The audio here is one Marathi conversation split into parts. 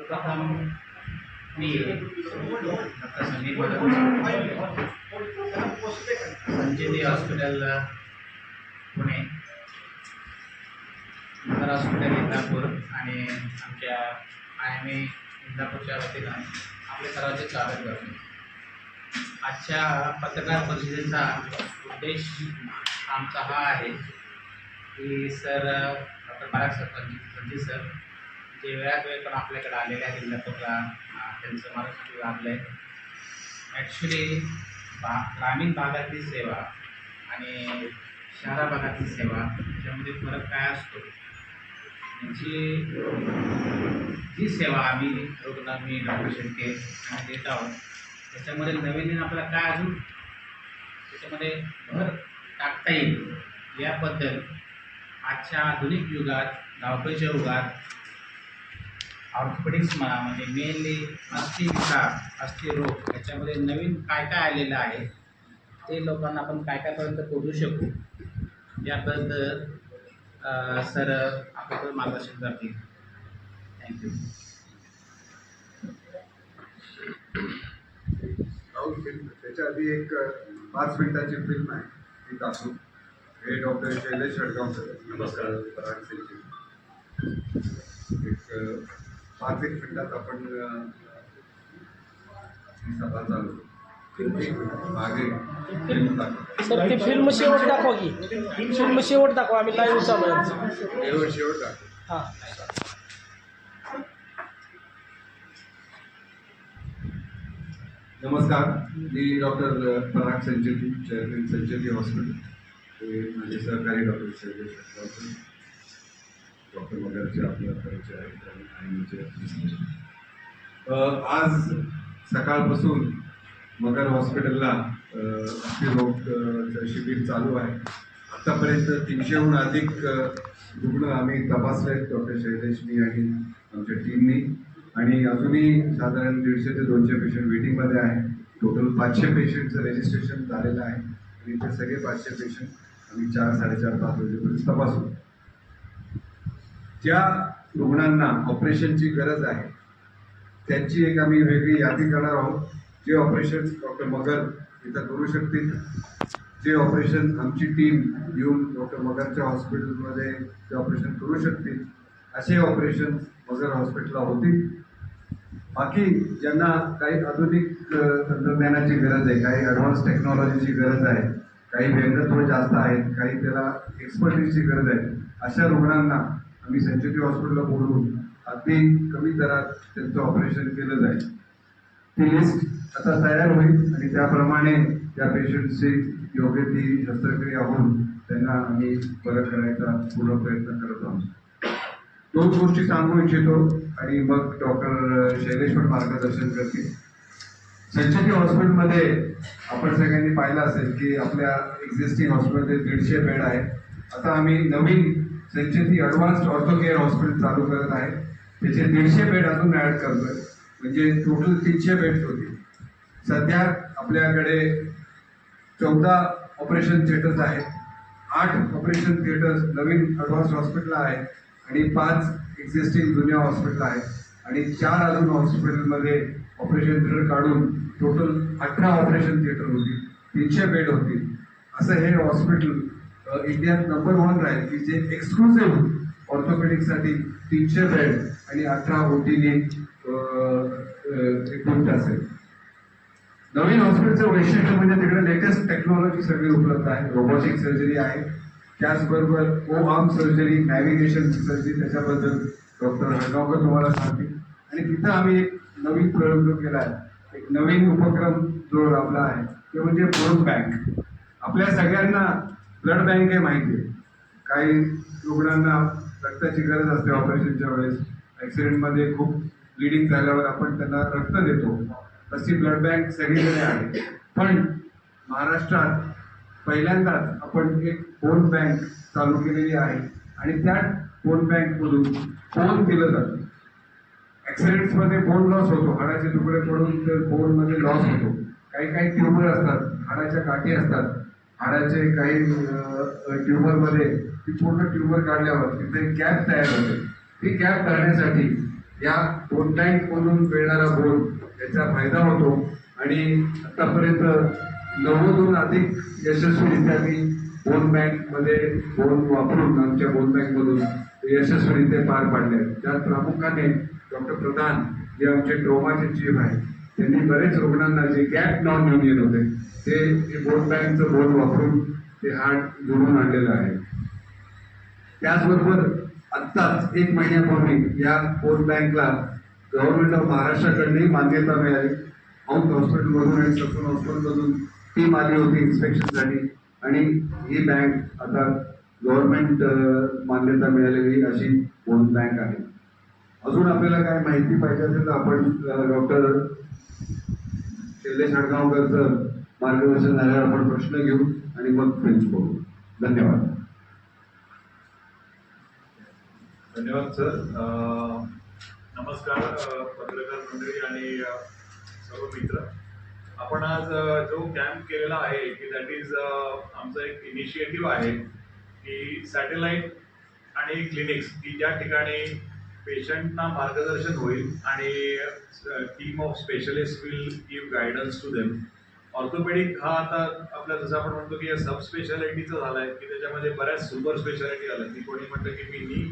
सर्वप्रथम मी doctor Sanjivani hospital Pune. Nagar hospital Indapur आणि आमच्या आय एम ए इंदापूरच्या वतीनं आपले सर्वांचे स्वागत करतो. आजच्या पत्रकार परिषदेचा उद्देश आमचा हा आहे की sir doctor Balasaheb sir Sanjeev sir जे वेळात वेळ पण आपल्याकडे आलेले आहेत इंदापूरला त्यांचं महाराष्ट्र लाभलं आहे ॲक्च्युली बा ग्रामीण भागातली सेवा आणि शहरा भागातली सेवा याच्यामध्ये फरक काय असतो? जी जी सेवा आम्ही रुग्ण मी डॉक्टर शेळके देत आहोत त्याच्यामध्ये नवीन आपल्याला काय अजून? त्याच्यामध्ये भर टाकता येईल. याबद्दल आजच्या आधुनिक युगात धावपळीच्या युगात ऑर्थोपेडिक्स म्हणा म्हणजे मेनली अस्थि विकार अस्थि रोग याच्यामध्ये नवीन काय काय आलेलं आहे ते लोकांना आपण काय कायपर्यंत पोहोचू शकू याबद्दल सर आपल्याकडे मार्गदर्शन करतील. थँक्यू त्याच्या आधी एक पाच मिनिटाची फिल्म आहे. ती दाखवू. हे डॉक्टर शैलेश षडगावकर नमस्कार. एक पाच एक मिनिटात आपण ही सभा चालू. मागे सर ती फिल्म शेवट दाखवा की. फिल्म शेवट दाखवा आम्ही लाईव्ह चालू आहे. शेवट शेवट दाखवू. हां. नमस्कार मी doctor Parag Sancheti chairman Sancheti hospital. हे माझे सहकारी डॉक्टर शैलेश डॉक्टर वगैरेचे आपल्या परिचय आहेत आणि आईचे आज सकाळपासून मगर हॉस्पिटलला रोगचं शिबिर चालू आहे. आत्तापर्यंत तीनशेहून अधिक रुग्ण आम्ही तपासले आहेत डॉक्टर शैलेशनी आणि आमच्या टीमनी. आणि अजूनही साधारण दीडशे ते दोनशे पेशंट वेटिंगमध्ये आहे. टोटल पाचशे पेशंटचं रजिस्ट्रेशन झालेलं आहे. आणि ते सगळे पाचशे पेशंट आम्ही चार साडेचार पाच वाजेपर्यंत तपासू. ज्या रुग्णांना ऑपरेशनची गरज आहे त्यांची एक आम्ही वेगळी यादी करणार आहोत. जे ऑपरेशन डॉक्टर मगर इथं करू शकतील. जे ऑपरेशन आमची टीम येऊन डॉक्टर मगरच्या हॉस्पिटलमध्ये ते ऑपरेशन करू शकतील असे ऑपरेशन मगर हॉस्पिटलला होतील. बाकी ज्यांना काही आधुनिक तंत्रज्ञानाची गरज आहे काही ॲडव्हान्स टेक्नॉलॉजीची गरज आहे काही व्यंगत्व जास्त आहेत काही त्याला एक्सपर्टीजची गरज आहे अशा रुग्णांना आम्ही संचेती हॉस्पिटलला बोलून अगदी कमी दरात त्यांचं ऑपरेशन केलं जाईल. ती लिस्ट आता तयार होईल आणि त्याप्रमाणे त्या पेशंटची योग्य ती शस्त्रक्रिया होऊन त्यांना आम्ही बरं करायचा पूर्ण प्रयत्न करत आहोत. दोन गोष्टी सांगू इच्छितो आणि मग डॉक्टर शैलेश पण मार्गदर्शन करतील. संचेती हॉस्पिटलमध्ये आपण सगळ्यांनी पाहिलं असेल की आपल्या एक्झिस्टिंग हॉस्पिटलमध्ये दीडशे बेड आहेत. आता आम्ही नवीन Sancheti advanced ortho care hospital चालू करत आहे त्याचे दीडशे बेड अजून ॲड करतोय. म्हणजे टोटल तीनशे बेड्स होतील. सध्या आपल्याकडे चौदा ऑपरेशन थिएटर्स आहेत आठ ऑपरेशन थिएटर्स नवीन ॲडव्हान्स हॉस्पिटल आहे आणि पाच एक्झिस्टिंग जुन्या हॉस्पिटल आहेत. आणि चार अजून हॉस्पिटलमध्ये ऑपरेशन थिएटर काढून टोटल अठरा ऑपरेशन थिएटर होतील. तीनशे बेड होतील. असं हे हॉस्पिटल इंडियात नंबर वन राहील की जे एक्सक्लुसिव्ह ऑर्थोपेडिकसाठी तीनशे बेड आणि अठरा ओटीने इक्विप्ट असेल. नवीन हॉस्पिटलचं वैशिष्ट्य म्हणजे तिकडे लेटेस्ट टेक्नॉलॉजी सगळी उपलब्ध आहे. रोबोटिक सर्जरी आहे. त्याचबरोबर O arm surgery navigation surgery त्याच्याबद्दल डॉक्टर हडगावकर तुम्हाला सांगतील. आणि तिथं आम्ही एक नवीन प्रयोग जो केला आहे. एक नवीन उपक्रम जो राबला आहे ते म्हणजे ब्लड बँक आपल्या सगळ्यांना ब्लड बँक हे माहिती आहे. काही रुग्णांना रक्ताची गरज असते ऑपरेशनच्या वेळेस. ॲक्सिडेंटमध्ये खूप ब्लिडिंग झाल्यावर आपण त्यांना रक्त देतो. तशी ब्लड बँक सगळीकडे आहे. पण महाराष्ट्रात पहिल्यांदाच आपण एक फोन बँक चालू केलेली आहे आणि त्या फोन बँकमधून फोन दिलं जातं. ॲक्सिडेंट्समध्ये बोन लॉस होतो. हाडाचे तुकडे पडून ते बोनमध्ये लॉस होतो. काही काही ट्युमर असतात हाडाच्या काठी असतात. हाडाचे काही ट्युमरमध्ये ती पूर्ण ट्युमर काढल्यावर तिथे गॅप तयार होते. ती गॅप करण्यासाठी या बोन बँकमधून मिळणारा बोन याचा फायदा होतो. आणि आतापर्यंत नव्वदहून अधिक यशस्वीरित्या मी बोन बँकमध्ये बोन वापरून आमच्या बोन बँकमधून यशस्वीरित्या पार पाडले. आहेत. त्यात प्रामुख्याने डॉक्टर प्रधान जे आमचे ट्रोमाचे चीफ आहेत. त्यांनी बरेच रुग्णांना जे गॅप नॉन युनियन होते ते वोट बँकचं बोन वापरून ते हार्ट जोडून आणलेलं आहे. त्याचबरोबर आत्ताच एक महिन्यापूर्वी या बोन बँकला गव्हर्नमेंट ऑफ महाराष्ट्राकडनंही मान्यता मिळाली. औंध हॉस्पिटलमधून आणि ससून हॉस्पिटलमधून टीम आली होती इन्स्पेक्शनसाठी आणि ही बँक आता गव्हर्नमेंट मान्यता मिळालेली अशी बोन बँक आहे. अजून आपल्याला काय माहिती पाहिजे असेल तर आपण डॉक्टर शैलेश हडगावकरचं मार्गदर्शन झाल्यावर आपण प्रश्न घेऊ आणि मग फ्रेंच बोलू. धन्यवाद. धन्यवाद सर. नमस्कार पत्रकार मंडळी आणि सर्व मित्र. आपण आज जो कॅम्प केलेला आहे की दॅट इज आमचा एक इनिशिएटिव्ह आहे की सॅटेलाईट आणि क्लिनिक्स की ज्या ठिकाणी पेशंटना मार्गदर्शन होईल आणि team of specialist will give guidance to them orthopaedic हा आता आपल्या जसं आपण म्हणतो की सब स्पेशालिटीचं झालं आहे की त्याच्यामध्ये बऱ्याच सुपर स्पेशालिटी आल्या. की कोणी म्हणतं की मी नी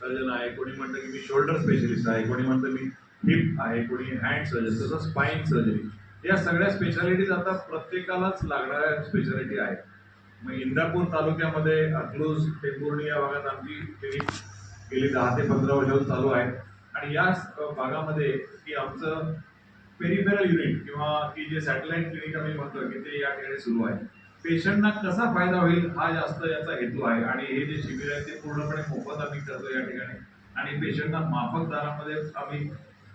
सर्जन आहे कोणी म्हणतं की मी शोल्डर स्पेशलिस्ट आहे कोणी म्हणतं मी हिप आहे कोणी हँड सर्जन तसं स्पाईन सर्जरी या सगळ्या स्पेशालिटीज आता प्रत्येकालाच लागणाऱ्या स्पेशालिटी आहेत. मग इंदापूर तालुक्यामध्ये अकलूज टेंभुर्णी या भागात आमची क्लिनिक गेली दहा ते पंधरा वर्षापासून चालू आहे. आणि या भागामध्ये की आमचं पेरिफेरल युनिट किंवा की जे सॅटेलाइट क्लिनिक आम्ही म्हणतो की ते या ठिकाणी सुरू आहे. पेशंटना कसा फायदा होईल हा जास्त याचा हेतू आहे. आणि हे जे शिबिर आहे ते पूर्णपणे मोफत आम्ही करतो या ठिकाणी. आणि पेशंटना माफक दरामध्ये आम्ही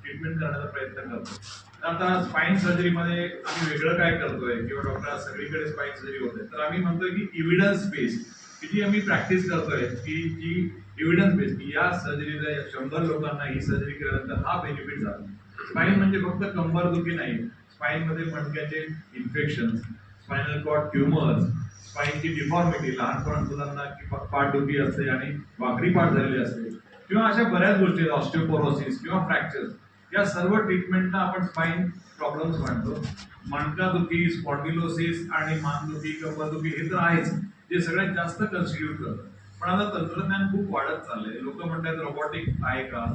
ट्रीटमेंट करण्याचा प्रयत्न करतो. तर आता स्पाईन सर्जरीमध्ये आम्ही वेगळं काय करतोय? किंवा डॉक्टर सगळीकडे स्पाईन सर्जरी होते. तर आम्ही म्हणतोय की इव्हिडन्स बेस की जी आम्ही प्रॅक्टिस करतोय की जी एव्हिडन्स बेस की या सर्जरीला शंभर लोकांना ही सर्जरी केल्यानंतर हा बेनिफिट झाला. स्पाईन म्हणजे फक्त कंबरदुखी नाही स्पाईनमध्ये मणक्याचे इन्फेक्शन स्पायनल कॉर्ड ट्युमर्स स्पाईनची डिफॉर्मिटी लहानपण मुलांना की पाठदुखी असते आणि वाकडी पाठ झालेली असते किंवा अशा बऱ्याच गोष्टी ऑस्टिओपोरोसिस किंवा फ्रॅक्चर्स या सर्व ट्रीटमेंटना आपण स्पाईन प्रॉब्लेम्स म्हणतो. मणकादुखी स्पॉटिलोसिस आणि मानदुखी कंबरदुखी हे तर आहेच. जे सगळ्यात जास्त कन्स्टिट्यूट करतं. पण आता तंत्रज्ञान खूप वाढत चाललंय. लोक म्हणतात रोबोटिक आहे का?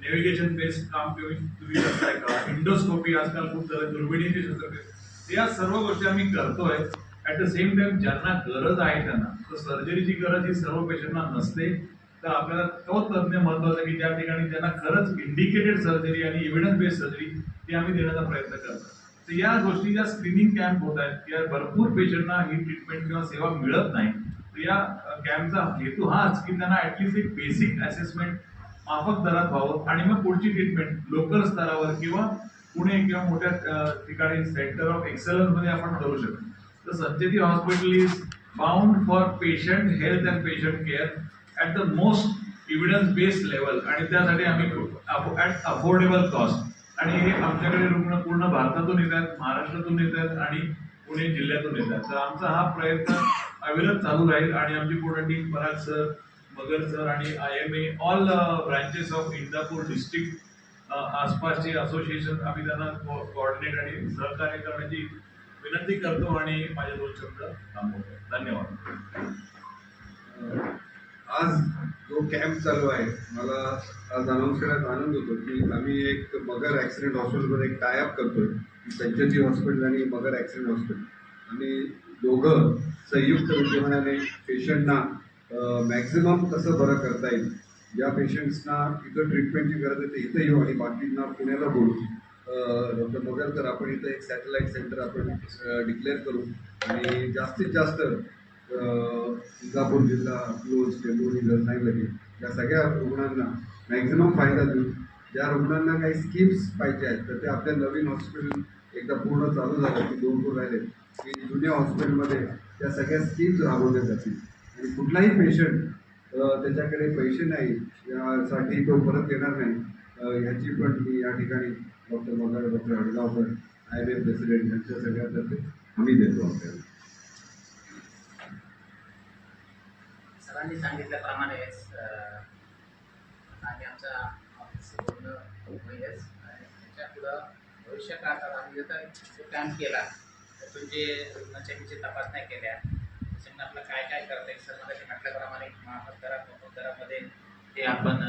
नेव्हिगेशन बेस्ड काम तुम्ही करताय का? इंडोस्कोपी आजकाल खूप झालं दुर्बिणीची शस्त्रक्रिया या सर्व गोष्टी आम्ही करतोय. ऍट द सेम टाइम ज्यांना गरज आहे त्यांना. तर सर्जरीची गरज ही सर्व पेशंटना नसते. तर आपल्याला तो तज्ञ महत्त्वाचा की त्या ठिकाणी त्यांना खरंच इंडिकेटेड सर्जरी आणि एव्हिडन्स बेस्ड सर्जरी ती आम्ही देण्याचा प्रयत्न करतो तर या गोष्टी ज्या स्क्रीनिंग कॅम्प होत आहेत. या भरपूर पेशंटना ही ट्रीटमेंट किंवा सेवा मिळत नाही. तर या कॅम्पचा हेतू हाच की त्यांना ॲटलिस्ट एक बेसिक असेसमेंट माफक दरात व्हावं आणि मग पुढची ट्रीटमेंट लोकल स्तरावर किंवा पुणे किंवा मोठ्या ठिकाणी सेंटर ऑफ एक्सलन्समध्ये आपण करू शकतो. तर Sancheti hospital is bound for patient health and patient care at the most evidence based level आणि त्यासाठी आम्ही ॲट अफोर्डेबल कॉस्ट आणि हे आमच्याकडे रुग्ण पूर्ण भारतातून येतात महाराष्ट्रातून येतात आणि पुणे जिल्ह्यातून येतात. तर आमचा हा प्रयत्न अविरत चालू राहील आणि आमची पूर्ण team Parag sir Magar sir आणि I M A all branches of Indapur district uh, आसपासचे असोसिएशन आम्ही त्यांना कोऑर्डिनेट आणि सहकार्य करण्याची विनंती करतो आणि माझे दोन शब्द थांबवतो. धन्यवाद. आज जो कॅम्प चालू आहे मला आज अनाऊन्स करण्यात आनंद होतो की आम्ही एक मगर ॲक्सिडेंट हॉस्पिटलमध्ये एक टायअप करतोय. संचती हॉस्पिटल आणि मगर ॲक्सिडेंट हॉस्पिटल आणि दोघं संयुक्त विद्यमानाने पेशंटना मॅक्झिमम कसं बरं करता येईल? ज्या पेशंट्सना इथं ट्रीटमेंटची गरज आहे ते इथं येऊ आणि बाकींना पुण्याला बोलू. डॉक्टर मगर तर आपण इथं एक सॅटेलाईट सेंटर आपण डिक्लेअर करू. आणि जास्तीत जास्त अं, जिल्हा क्लोज टेंभुर्णी रत्नागिरी या सगळ्या रुग्णांना मॅक्झिमम फायदा देऊ ज्या रुग्णांना काही स्कीम्स पाहिजे आहेत तर ते आपल्या नवीन हॉस्पिटल एकदा पूर्ण चालू झालं की दोन दोन राहिले की जुन्या हॉस्पिटलमध्ये त्या सगळ्या स्कीम्स राबवल्या जातील. आणि कुठलाही पेशंट त्याच्याकडे पैसे नाही यासाठी तो परत येणार नाही. ह्याची पण मी या ठिकाणी doctor Magar doctor Hadgaonkar I M A president यांच्या सगळ्यातर्फे हमी देतो आपल्याला. सरांनी सांगितल्याप्रमाणे आम्ही आमच्या ऑफिस पूर्ण त्याच्या पुढं भविष्य काळात आम्ही जर जो कॅम्प केला तर तुमचे रुग्णाच्या विषयी तपासण्या केल्या त्याच्यामुळे आपलं काय काय करता येईल सर मला म्हटल्याप्रमाणे महामतदारात मोहमतदारामध्ये ते आपण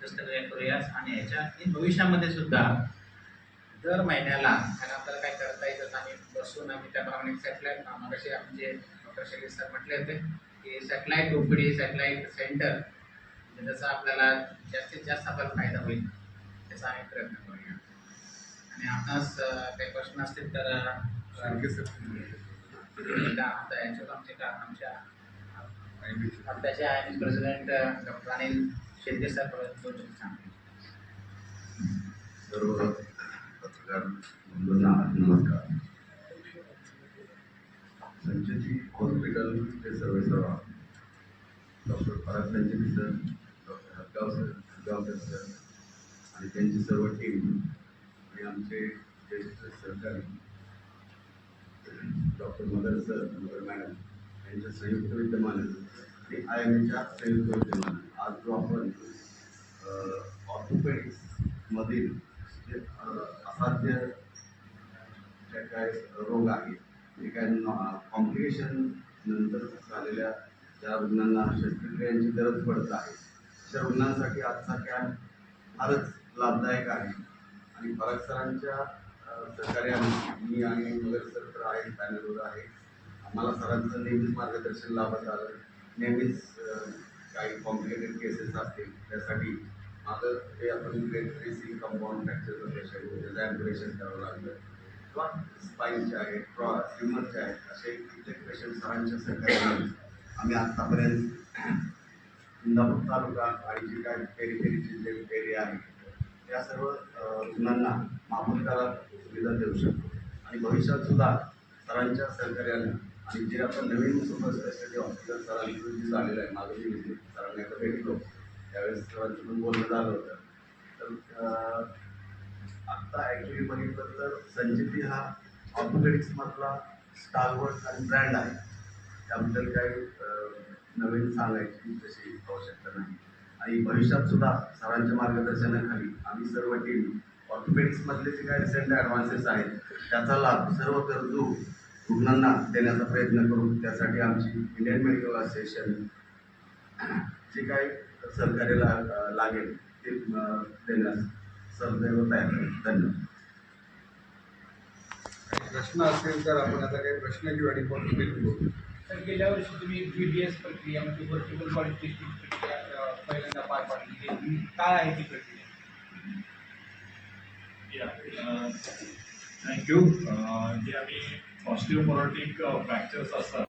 शस्त्रक्रिया करूयाच आणि याच्या भविष्यामध्ये सुद्धा दर महिन्याला आणि आपल्याला काय करता येईल आम्ही बसून आम्ही त्याप्रमाणे सॅटेलाईट मागाशी आमचे डॉक्टर शैलेश सर म्हटले होते की सॅटेलाईट ओपीडी सॅटेलाईट सेंटर म्हणजे जसं आपल्याला जास्तीत जास्त आपल्याला फायदा होईल त्याचा आम्ही प्रयत्न करूया आणि आपणास काही प्रश्न असतील तर आमच्या आत्ताचे I M president doctor Anil sir दोन शब्द सांगतील सर्व पत्रकार बंधूंना नमस्कार. संचेती हॉस्पिटलचे सर्व सर्व. Doctor Parag Sancheti sir doctor Hadgaon sir Hadgaonkar sir आणि त्यांची सर्व टीम आणि आमचे ज्येष्ठ सरकारी doctor Madar sir Madar madam यांच्या संयुक्त विद्यमाने आणि आय एम एच्या संयुक्त विद्यमाने आज जो आपण ऑर्थोपेडिक्समधील जे असाध्य ज्या काय रोग आहेत जे काही कॉम्प्लिकेशन नंतर झालेल्या ज्या रुग्णांना शस्त्रक्रियांची गरज पडत आहे अशा रुग्णांसाठी आजचा कॅम्प फारच लाभदायक आहे. आणि फरक सरांच्या सहकार्याने मी आणि मगर सर तर आहेत पॅनलवर आहे. आम्हाला सरांचं नेहमीच मार्गदर्शन लाभत आलं. नेहमीच काही कॉम्प्लिकेटेड केसेस असतील त्यासाठी माझं ते आपण ग्रेट रेसिंग कंपाऊंड फ्रॅक्चरचं पेशंट त्याचं करावं लागलं. किंवा स्पाईनचे आहेत ट्रॉ ह्युमनचे आहेत असे कित्येक पेशंट सरांच्या सहकार्याने आम्ही आत्तापर्यंत इंदापूर तालुका आणि जे काय पेरीफेरीचे जे एरिया आहे त्या सर्व रुग्णांना माफक दरात सुविधा देऊ शकतो. आणि भविष्यात सुद्धा सरांच्या सहकार्याने आणि जे आपण नवीन सुपर स्पेशालिटी हॉस्पिटल सरांचं जे झालेलं आहे माझं जे सरांना एकदा भेटलो त्यावेळेस सरांचं पण बोलणं झालं होतं. तर आत्ता ॲक्च्युली बघितलं तर संचिती हा ऑर्थोपेडिक्समधला स्टारवर्ड आणि ब्रँड आहे. त्याबद्दल काही नवीन सांगायची तशी आवश्यकता नाही. आणि भविष्यात सुद्धा सरांच्या मार्गदर्शनाखाली आम्ही सर्व टीम ऑर्थोपेडिक्समधले जे काही रिसेंट ॲडव्हान्सेस आहेत त्याचा लाभ सर्व गरजू रुग्णांना देण्याचा प्रयत्न करू त्यासाठी आमची इंडियन मेडिकल असोसिएशन जे काही सहकार्य ला लागेल ते देण्यास सदैव तयार आहे धन्यवाद प्रश्न असतील तर आपण आता काही प्रश्न किंवा रिपोर्ट बघू तर गेल्या वर्षी तुम्ही बी डी एस प्रक्रिया म्हणजे व्हर्टिकल बॉडी टेस्टिंग प्रक्रिया पहिल्यांदा पार पाडली काय आहे ती प्रक्रिया? थँक्यू जे आम्ही ऑस्टिओपॉरोटिक फ्रॅक्चर्स असतात